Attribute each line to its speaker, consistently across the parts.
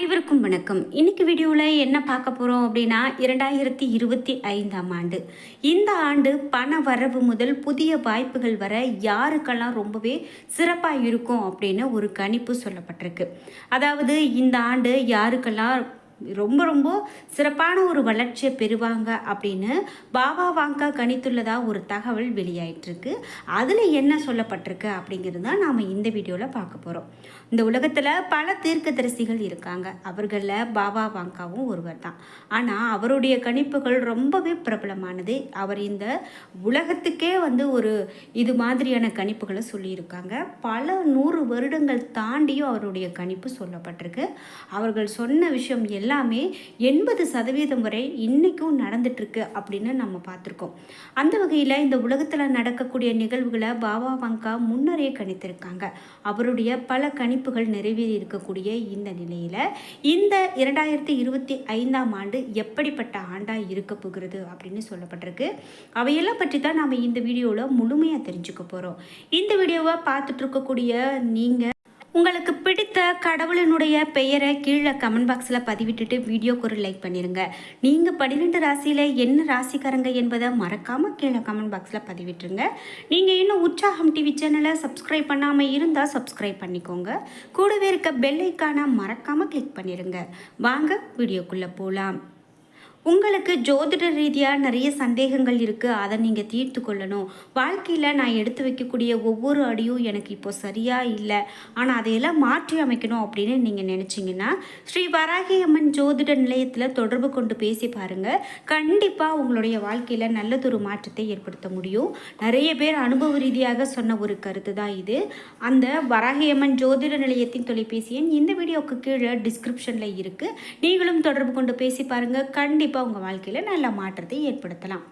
Speaker 1: அனைவருக்கும் வணக்கம். இன்னைக்கு வீடியோவில் என்ன பார்க்க போகிறோம் அப்படின்னா இரண்டாயிரத்தி இருபத்தி ஐந்தாம் ஆண்டு. இந்த ஆண்டு பண வரவு முதல் புதிய வாய்ப்புகள் வர யாருக்கெல்லாம் ரொம்பவே சிறப்பாக இருக்கும் அப்படின்னு ஒரு கணிப்பு சொல்லப்பட்டிருக்கு. அதாவது இந்த ஆண்டு யாருக்கெல்லாம் ரொம்ப ரொம்ப சிறப்பான ஒரு வளர்ச்சியை பெறுவாங்க அப்படின்னு பாபா வாங்கா கணித்துள்ளதா ஒரு தகவல் வெளியாயிட்டிருக்கு. அதில் என்ன சொல்லப்பட்டிருக்கு அப்படிங்கிறது தான் நாம் இந்த வீடியோவில் பார்க்க போகிறோம் இந்த உலகத்தில் பல தீர்க்கதரிசிகள் இருக்காங்க. அவர்களில் பாபா வாங்காவும் ஒருவர் தான். ஆனால் அவருடைய கணிப்புகள் ரொம்பவே பிரபலமானது அவர் இந்த உலகத்துக்கே வந்து ஒரு இது மாதிரியான கணிப்புகளை சொல்லியிருக்காங்க. பல நூறு வருடங்கள் தாண்டியும் அவருடைய கணிப்பு சொல்லப்பட்டிருக்கு. அவர்கள் சொன்ன விஷயம் எல்லாம் எல்லாமே எண்பது சதவீதம் வரை இன்றைக்கும் நடந்துட்டுருக்கு அப்படின்னு நம்ம பார்த்துருக்கோம். அந்த வகையில் இந்த உலகத்தில் நடக்கக்கூடிய நிகழ்வுகளை பாபா வங்கா முன்னரே கணித்திருக்காங்க. அவருடைய பல கணிப்புகள் நிறைவேறி இருக்கக்கூடிய இந்த நிலையில் இந்த இரண்டாயிரத்தி இருபத்தி ஐந்தாம் ஆண்டு எப்படிப்பட்ட ஆண்டாக இருக்க போகிறது அப்படின்னு சொல்லப்பட்டிருக்கு. அவையெல்லாம் பற்றி தான் நாம் இந்த வீடியோவில் முழுமையாக தெரிஞ்சுக்க போகிறோம் இந்த வீடியோவை பார்த்துட்ருக்கக்கூடிய நீங்கள் உங்களுக்கு பிடித்த கடவுளினுடைய பெயரை கீழே கமெண்ட் பாக்ஸில் பதிவிட்டுட்டு வீடியோக்கு ஒரு லைக் பண்ணிடுங்க நீங்கள் பன்னிரெண்டு ராசியில் என்ன ராசிக்காரங்க என்பதை மறக்காமல் கீழே கமெண்ட் பாக்ஸில் பதிவிட்டுருங்க. நீங்கள் இன்னும் உற்சாகம் டிவி சேனலை சப்ஸ்கிரைப் பண்ணாமல் இருந்தால் சப்ஸ்கிரைப் பண்ணிக்கோங்க. கூடவே இருக்க பெல் ஐக்கானை மறக்காமல் கிளிக் பண்ணிடுங்க வாங்க வீடியோக்குள்ளே போகலாம் உங்களுக்கு ஜோதிட ரீதியாக நிறைய சந்தேகங்கள் இருக்குது அதை நீங்கள் தீர்த்து கொள்ளணும். வாழ்க்கையில் நான் எடுத்து வைக்கக்கூடிய ஒவ்வொரு அடியும் எனக்கு இப்போ சரியாக இல்லை. ஆனால் அதையெல்லாம் மாற்றி அமைக்கணும் அப்படின்னு நீங்கள் நினச்சிங்கன்னா ஸ்ரீ வராகி அம்மன் ஜோதிட நிலையத்தில் தொடர்பு கொண்டு பேசி பாருங்கள் கண்டிப்பாக உங்களுடைய வாழ்க்கையில் நல்லதொரு மாற்றத்தை ஏற்படுத்த முடியும். நிறைய பேர் அனுபவ ரீதியாக சொன்ன ஒரு கருத்து தான் இது. அந்த வராகியம்மன் ஜோதிட நிலையத்தின் தொலைபேசி எண் இந்த வீடியோவுக்கு கீழே டிஸ்கிரிப்ஷனில் இருக்குது நீங்களும் தொடர்பு கொண்டு பேசி பாருங்கள் கண்டிப்பாக உங்கள் வாழ்க்கையில் நல்ல மாற்றத்தை ஏற்படுத்தலாம்.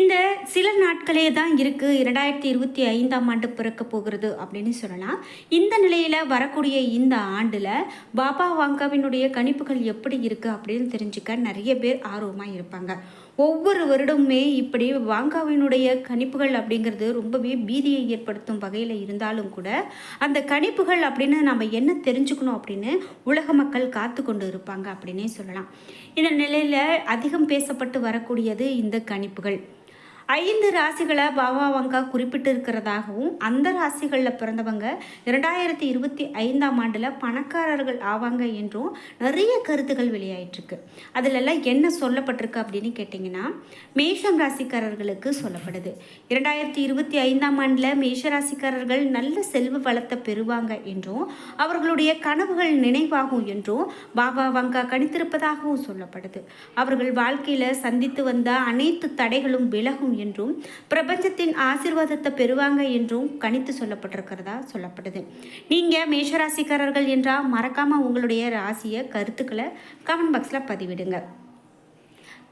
Speaker 1: இந்த சில நாட்களே தான் இருக்குது இரண்டாயிரத்தி இருபத்தி ஐந்தாம் ஆண்டு பிறக்க போகிறது அப்படின்னு சொல்லலாம். இந்த நிலையில் வரக்கூடிய இந்த ஆண்டில் பாபா வாங்காவினுடைய கணிப்புகள் எப்படி இருக்குது அப்படின்னு தெரிஞ்சுக்க நிறைய பேர் ஆர்வமாக இருப்பாங்க. ஒவ்வொரு வருடமுமே இப்படி வாங்காவினுடைய கணிப்புகள் அப்படிங்கிறது ரொம்பவே பீதியை ஏற்படுத்தும் வகையில் இருந்தாலும் கூட அந்த கணிப்புகள் அப்படின்னு நம்ம என்ன தெரிஞ்சுக்கணும் அப்படின்னு உலக மக்கள் காத்து கொண்டு இருப்பாங்க அப்படின்னே சொல்லலாம். இந்த நிலையில் அதிகம் பேசப்பட்டு வரக்கூடியது இந்த கணிப்புகள். ஐந்து ராசிகளை பாபா வங்கா குறிப்பிட்டு இருக்கிறதாகவும் அந்த ராசிகளில் பிறந்தவங்க இரண்டாயிரத்தி இருபத்தி ஐந்தாம் ஆண்டில் பணக்காரர்கள் ஆவாங்க என்றும் நிறைய கருத்துக்கள் வெளியாயிட்டிருக்கு. அதிலெல்லாம் என்ன சொல்லப்பட்டிருக்கு அப்படின்னு கேட்டிங்கன்னா மேஷம் ராசிக்காரர்களுக்கு சொல்லப்படுது. இரண்டாயிரத்தி இருபத்தி ஐந்தாம் ஆண்டில் மேஷ ராசிக்காரர்கள் நல்ல செல்வ வளத்தை பெறுவாங்க என்றும் அவர்களுடைய கனவுகள் நினைவாகும் என்றும் பாபா வங்கா கணித்திருப்பதாகவும் சொல்லப்படுது. அவர்கள் வாழ்க்கையில் சந்தித்து வந்த அனைத்து தடைகளும் விலகும் என்றும் பிரபஞ்சத்தின் ஆசீர்வாதத்தை பெறுவாங்க என்றும் கணித்து சொல்லப்பட்டிருக்கிறதா சொல்லப்படுது நீங்கள் மேஷராசிக்காரர்கள் என்றால் மறக்காமல் உங்களுடைய ராசியை கருத்துக்களை கமெண்ட் பாக்ஸில் பதிவிடுங்க.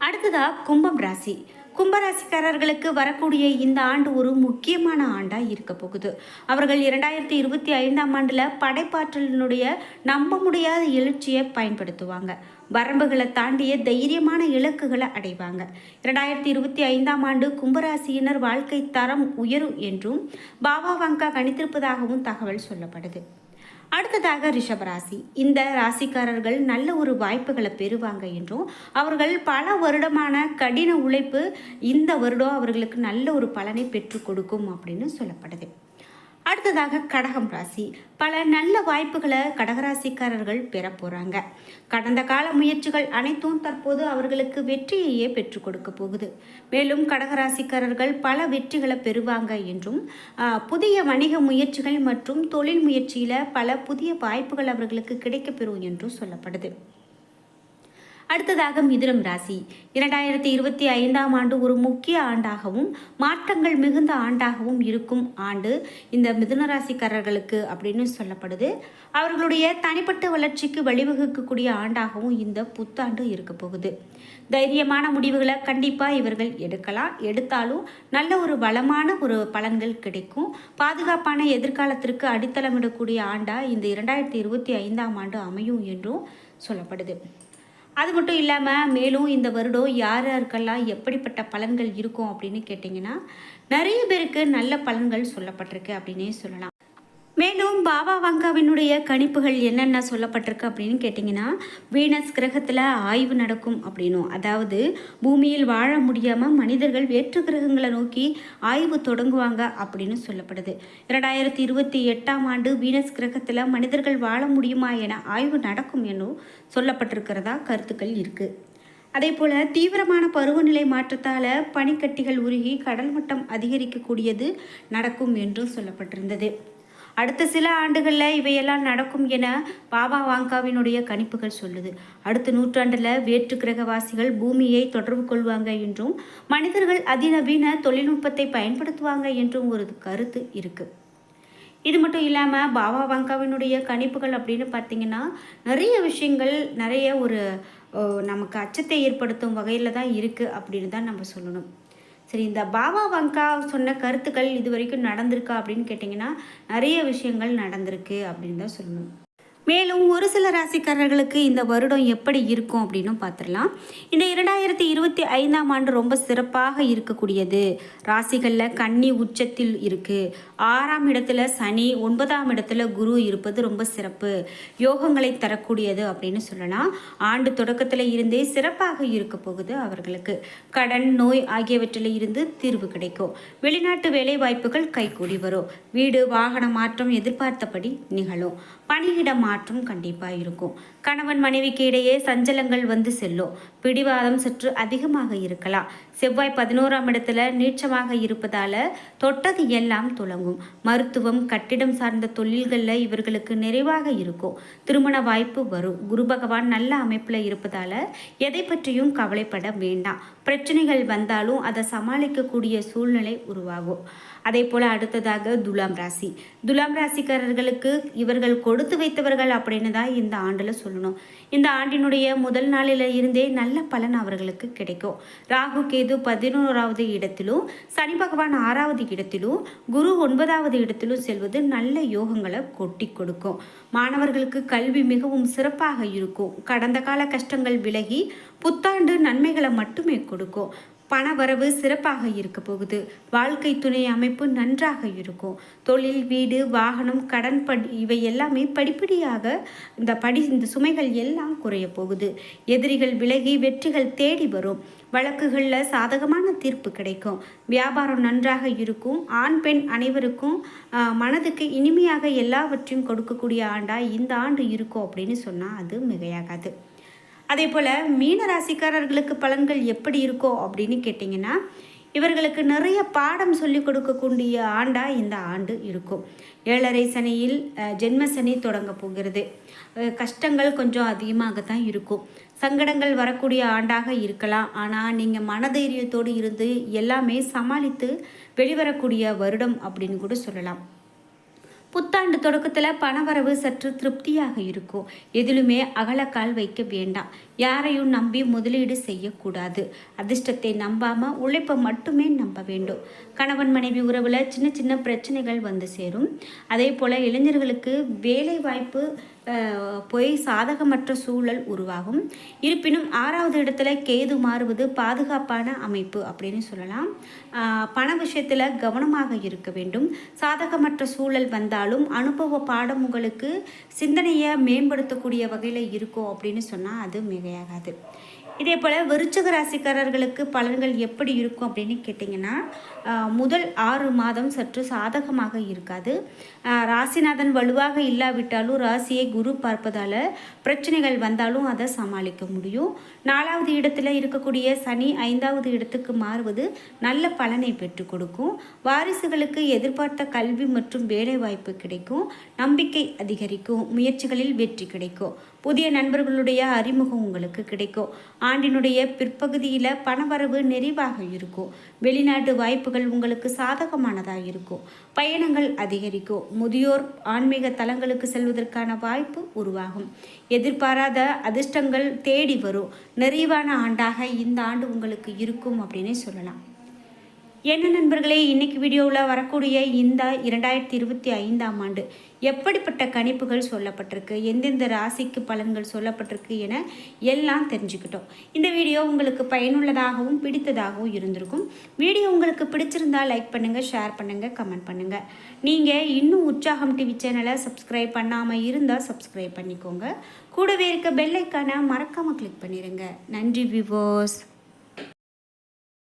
Speaker 1: அடுத்ததா கும்பம் ராசி. கும்பராசிக்காரர்களுக்கு வரக்கூடிய இந்த ஆண்டு ஒரு முக்கியமான ஆண்டாக இருக்க போகுது. அவர்கள் இரண்டாயிரத்தி இருபத்தி ஐந்தாம் ஆண்டில் படைப்பாற்றலினுடைய நம்ப முடியாத எழுச்சியை பயன்படுத்துவாங்க. வரம்புகளை தாண்டிய தைரியமான இலக்குகளை அடைவாங்க. இரண்டாயிரத்தி இருபத்தி ஐந்தாம் ஆண்டு கும்பராசியினர் வாழ்க்கை தரம் உயரும் என்றும் பாபா வங்கா கணித்திருப்பதாகவும் தகவல் சொல்லப்படுது. அடுத்ததாக ரிஷபராசி இந்த ராசிக்காரர்கள் நல்ல ஒரு வாய்ப்புகளை பெறுவாங்க என்றும் அவர்கள் பல வருடமான கடின உழைப்பு இந்த வருடம் அவர்களுக்கு நல்ல ஒரு பலனை பெற்றுக் கொடுக்கும் அப்படின்னு சொல்லப்படுது. அடுத்ததாக கடகம் ராசி. பல நல்ல வாய்ப்புகளை கடகராசிக்காரர்கள் பெற போகிறாங்க கடந்த கால முயற்சிகள் அனைத்தும் தற்போது அவர்களுக்கு வெற்றியையே பெற்றுக் கொடுக்க போகுது. மேலும் கடகராசிக்காரர்கள் பல வெற்றிகளை பெறுவாங்க என்றும் புதிய வணிக முயற்சிகள் மற்றும் தொழில் முயற்சியில் பல புதிய வாய்ப்புகள் அவர்களுக்கு கிடைக்கப்பெறும் என்றும் சொல்லப்படுது. அடுத்ததாக மிதுனம் ராசி. இரண்டாயிரத்தி இருபத்தி ஐந்தாம் ஆண்டு ஒரு முக்கிய ஆண்டாகவும் மாற்றங்கள் மிகுந்த ஆண்டாகவும் இருக்கும் ஆண்டு இந்த மிதுன ராசிக்காரர்களுக்கு அப்படின்னு சொல்லப்படுது. அவர்களுடைய தனிப்பட்ட வளர்ச்சிக்கு வழிவகுக்கக்கூடிய ஆண்டாகவும் இந்த புத்தாண்டு இருக்க போகுது. தைரியமான முடிவுகளை கண்டிப்பாக இவர்கள் எடுக்கலாம். எடுத்தாலும் நல்ல ஒரு வளமான ஒரு பலன்கள் கிடைக்கும். பாதுகாப்பான எதிர்காலத்திற்கு அடித்தளமிடக்கூடிய ஆண்டாக இந்த இரண்டாயிரத்தி இருபத்தி ஐந்தாம் ஆண்டு அமையும் என்றும் சொல்லப்படுது. அது மட்டும் இல்லாமல் மேலும் இந்த வருடம் யார் யாருக்கெல்லாம் எப்படிப்பட்ட பலன்கள் இருக்கும் அப்படின்னு கேட்டிங்கன்னா நிறைய பேருக்கு நல்ல பலன்கள் சொல்லப்பட்டிருக்கு அப்படின்னே சொல்லலாம். மேலும் பாபா வங்காவினுடைய கணிப்புகள் என்னென்ன சொல்லப்பட்டிருக்கு அப்படின்னு கேட்டிங்கன்னா வீனஸ் கிரகத்தில் ஆய்வு நடக்கும் அப்படின்னும். அதாவது பூமியில் வாழ முடியாமல் மனிதர்கள் வேற்று கிரகங்களை நோக்கி ஆய்வு தொடங்குவாங்க அப்படின்னு சொல்லப்படுது. இரண்டாயிரத்தி இருபத்தி எட்டாம் ஆண்டு வீனஸ் கிரகத்தில் மனிதர்கள் வாழ முடியுமா என ஆய்வு நடக்கும் என்னும் சொல்லப்பட்டிருக்கிறதா கருத்துக்கள் இருக்குது அதே போல் தீவிரமான பருவநிலை மாற்றத்தால் பனிக்கட்டிகள் உருகி கடல் மட்டம் அதிகரிக்கக்கூடியது நடக்கும் என்றும் சொல்லப்பட்டிருந்தது. அடுத்த சில ஆண்டுகளில் இவையெல்லாம் நடக்கும் என பாபா வாங்காவினுடைய கணிப்புகள் சொல்லுது. அடுத்த நூற்றாண்டில் வேற்று கிரகவாசிகள் பூமியை தொடர்பு கொள்வாங்க என்றும் மனிதர்கள் அதிநவீன தொழில்நுட்பத்தை பயன்படுத்துவாங்க என்றும் ஒரு கருத்து இருக்குது இது மட்டும் இல்லாமல் பாபா வாங்காவினுடைய கணிப்புகள் அப்படின்னு பார்த்தீங்கன்னா நிறைய விஷயங்கள் நிறைய ஒரு நமக்கு அச்சத்தை ஏற்படுத்தும் வகையில் தான் இருக்குது அப்படின்னு தான் நம்ம சொல்லணும். சரி இந்த பாபா வங்கா சொன்ன கருத்துக்கள் இது வரைக்கும் நடந்திருக்கா அப்படின்னு கேட்டிங்கன்னா நிறைய விஷயங்கள் நடந்திருக்கு அப்படின்னு தான் சொல்லணும். மேலும் ஒரு சில ராசிக்காரர்களுக்கு இந்த வருடம் எப்படி இருக்கும் அப்படின்னு பார்த்துடலாம். இந்த இரண்டாயிரத்தி இருபத்தி ஐந்தாம் ஆண்டு ரொம்ப சிறப்பாக இருக்கக்கூடியது. ராசிகளில் கன்னி உச்சத்தில் இருக்குது ஆறாம் இடத்துல சனி ஒன்பதாம் இடத்துல குரு இருப்பது ரொம்ப சிறப்பு. யோகங்களை தரக்கூடியது அப்படின்னு சொல்லலாம். ஆண்டு தொடக்கத்தில் இருந்தே சிறப்பாக இருக்க போகுது அவர்களுக்கு. கடன் நோய் ஆகியவற்றில் இருந்து தீர்வு கிடைக்கும். வெளிநாட்டு வேலை வாய்ப்புகள் கைகூடி வரும். வீடு வாகன மாற்றம் எதிர்பார்த்தபடி நிகழும். பணியிட மாற்றம் கண்டிப்பாக இருக்கும். கணவன் மனைவிக்கு இடையே சஞ்சலங்கள் வந்து செல்லும். பிடிவாதம் சற்று அதிகமாக இருக்கலாம். செவ்வாய் பதினோராம் இடத்துல நீச்சமாக இருப்பதால தொட்டது எல்லாம் துளங்கும் மருத்துவம் கட்டிடம் சார்ந்த தொழில்களில் இவர்களுக்கு நிறைவாக இருக்கும். திருமண வாய்ப்பு வரும். குரு பகவான் நல்ல அமைப்பில் இருப்பதால எதை பற்றியும் கவலைப்பட வேண்டாம். பிரச்சனைகள் வந்தாலும் அதை சமாளிக்கக்கூடிய சூழ்நிலை உருவாகும். அதே போல் அடுத்ததாக துலாம் ராசி. துலாம் ராசிக்காரர்களுக்கு இவர்கள் கொடுத்து வைத்தவர்கள் அப்படின்னு தான் இந்த ஆண்டில் சொல்லணும். இந்த ஆண்டினுடைய முதல் நாளில் இருந்தே நல்ல பலன் அவர்களுக்கு கிடைக்கும். ராகு கேது பதினோராவது இடத்திலும் சனி பகவான் ஆறாவது இடத்திலும் குரு ஒன்பதாவது இடத்திலும் செல்வது நல்ல யோகங்களை கொட்டி கொடுக்கும். மாணவர்களுக்கு கல்வி மிகவும் சிறப்பாக இருக்கும். கடந்த கால கஷ்டங்கள் விலகி புத்தாண்டு நன்மைகளை மட்டுமே கொடுக்கும். பண வரவு சிறப்பாக இருக்க போகுது. வாழ்க்கை துணை அமைப்பு நன்றாக இருக்கும். தொழில் வீடு வாகனம் கடன் படி இவை எல்லாமே படிப்படியாக இந்த படி இந்த சுமைகள் எல்லாம் குறைய போகுது. எதிரிகள் விலகி வெற்றிகள் தேடி வரும். வழக்குகளில் சாதகமான தீர்ப்பு கிடைக்கும். வியாபாரம் நன்றாக இருக்கும். ஆண் பெண் அனைவருக்கும் மனதுக்கு இனிமையாக எல்லாவற்றையும் கொடுக்கக்கூடிய ஆண்டாக இந்த ஆண்டு இருக்கும் அப்படின்னு சொன்னால் அது மிகையாகாது. அதே போல் மீன ராசிக்காரர்களுக்கு பலன்கள் எப்படி இருக்கோ அப்படின்னு கேட்டிங்கன்னா இவர்களுக்கு நிறைய பாடம் சொல்லி கொடுக்கக்கூடிய ஆண்டாக இந்த ஆண்டு இருக்கும். ஏழரை சனியில் ஜென்ம சனி தொடங்க போகிறது. கஷ்டங்கள் கொஞ்சம் அதிகமாக தான் இருக்கும். சங்கடங்கள் வரக்கூடிய ஆண்டாக இருக்கலாம். ஆனால் நீங்கள் மனதைரியத்தோடு இருந்து எல்லாமே சமாளித்து வெளிவரக்கூடிய வருடம் அப்படின்னு கூட சொல்லலாம். புத்தாண்டு தொடக்கத்தில் பணவரவு சற்று திருப்தியாக இருக்கும். எதிலுமே அகலக்கால் வைக்க வேண்டாம். யாரையும் நம்பி முதலீடு செய்யக்கூடாது. அதிர்ஷ்டத்தை நம்பாமல் உழைப்பை மட்டுமே நம்ப வேண்டும். கணவன் மனைவி உறவில் சின்ன சின்ன பிரச்சனைகள் வந்து சேரும். அதே போல் இளைஞர்களுக்கு வேலை வாய்ப்பு போய் சாதகமற்ற சூழல் உருவாகும். இருப்பினும் ஆறாவது இடத்துல கேது மாறுவது பாதுகாப்பான அமைப்பு அப்படின்னு சொல்லலாம். பண விஷயத்தில் கவனமாக இருக்க வேண்டும். சாதகமற்ற சூழல் வந்தாலும் அனுபவ பாடம் உங்களுக்கு சிந்தனையை மேம்படுத்தக்கூடிய வகையில் இருக்கும் அப்படின்னு சொன்னால் அது மிகையாகாது. இதே போல் விருச்சக ராசிக்காரர்களுக்கு பலன்கள் எப்படி இருக்கும் அப்படின்னு கேட்டிங்கன்னா முதல் ஆறு மாதம் சற்று சாதகமாக இருக்காது. ராசிநாதன் வலுவாக இல்லாவிட்டாலும் ராசியை குரு பார்ப்பதால் பிரச்சனைகள் வந்தாலும் அதை சமாளிக்க முடியும். நாலாவது இடத்துல இருக்கக்கூடிய சனி ஐந்தாவது இடத்துக்கு மாறுவது நல்ல பலனை பெற்றுக் கொடுக்கும். வாரிசுகளுக்கு எதிர்பார்த்த கல்வி மற்றும் வேலை வாய்ப்பு கிடைக்கும். நம்பிக்கை அதிகரிக்கும். முயற்சிகளில் வெற்றி கிடைக்கும். புதிய நண்பர்களுடைய அறிமுகம் உங்களுக்கு கிடைக்கும். ஆண்டினுடைய பிற்பகுதியில் பணவரவு நெறிவாக இருக்கும். வெளிநாட்டு வாய்ப்புகள் உங்களுக்கு சாதகமானதாக இருக்கும். பயணங்கள் அதிகரிக்கும். முதியோர் ஆன்மீக தலங்களுக்கு செல்வதற்கான வாய்ப்பு உருவாகும். எதிர்பாராத அதிர்ஷ்டங்கள் தேடி வரும். நிறைவான ஆண்டாக இந்த ஆண்டு உங்களுக்கு இருக்கும் அப்படின்னே சொல்லலாம். என்ன நண்பர்களே இன்னைக்கு வீடியோவில் வரக்கூடிய இந்த இரண்டாயிரத்தி இருபத்தி ஐந்தாம் ஆண்டு எப்படிப்பட்ட கணிப்புகள் சொல்லப்பட்டிருக்கு எந்தெந்த ராசிக்கு பலன்கள் சொல்லப்பட்டிருக்கு என எல்லாம் தெரிஞ்சுக்கிட்டோம். இந்த வீடியோ உங்களுக்கு பயனுள்ளதாகவும் பிடித்ததாகவும் இருந்திருக்கும். வீடியோ உங்களுக்கு பிடிச்சிருந்தால் லைக் பண்ணுங்கள் ஷேர் பண்ணுங்கள் கமெண்ட் பண்ணுங்கள் நீங்கள் இன்னும் உற்சாகம் டிவி சேனலை சப்ஸ்கிரைப் பண்ணாமல் இருந்தால் சப்ஸ்கிரைப் பண்ணிக்கோங்க. கூடவே இருக்க பெல்லைக்கான மறக்காமல் கிளிக் பண்ணிடுங்க நன்றி விவோஸ்